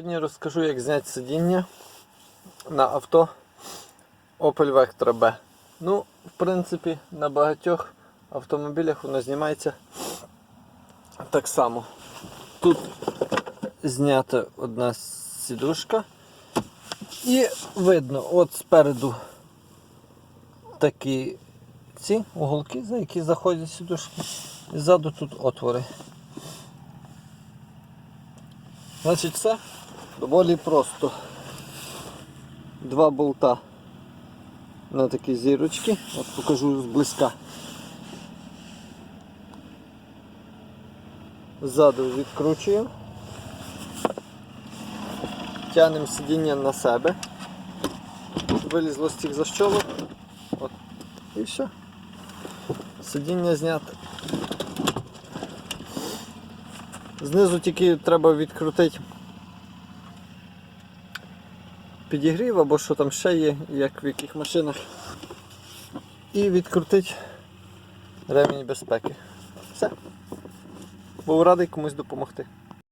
Сьогодні розкажу, як зняти сидіння на авто Opel Vectra B. Ну, в принципі, на багатьох автомобілях воно знімається так само. Тут знята одна сідушка. І видно, от спереду такі ці уголки, за які заходять сідушки. І ззаду тут отвори. Значить все доволі просто. Два болта на такі зірочки. От покажу зблизька. Ззаду відкручуємо. Тянемо сидіння на себе. Вилізло з цих защолок. От. І все. Сидіння знято. Знизу тільки треба відкрутити підігрів або що там ще є, як в яких машинах. І відкрутить ремінь безпеки. Все. Був радий комусь допомогти.